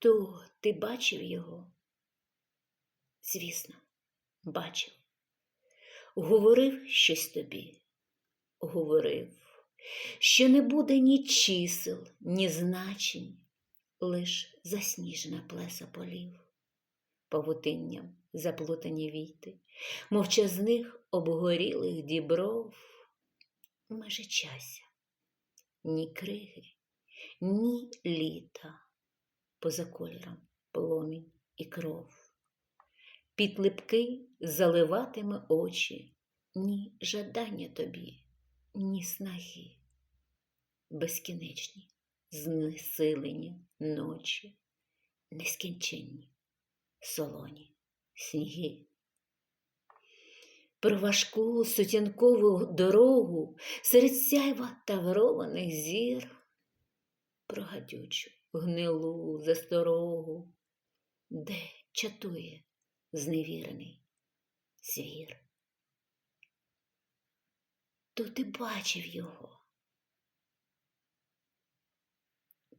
То ти бачив його? Звісно, бачив. Говорив щось тобі. Говорив, що не буде ні чисел, ні значень, лиш засніжена плеса полів, павутинням заплутані війти, мовчазних обгорілих дібров, межи чася, ні криги, ні літа, поза кольором пломінь і кров. Під липки заливатиме очі, ні жадання тобі, ні снаги, безкінечні, знесилені ночі, нескінченні, солоні сніги. Про важку сутінкову дорогу серед сяйва таврованих зір, про гадючу, гнилу засторогу, де чатує зневірений звір. То ти бачив його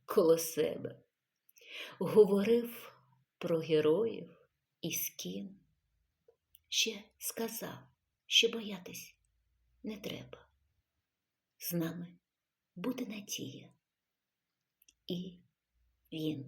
коло себе, говорив про героїв і скін. Ще сказав, що боятись не треба. З нами буде надія. І він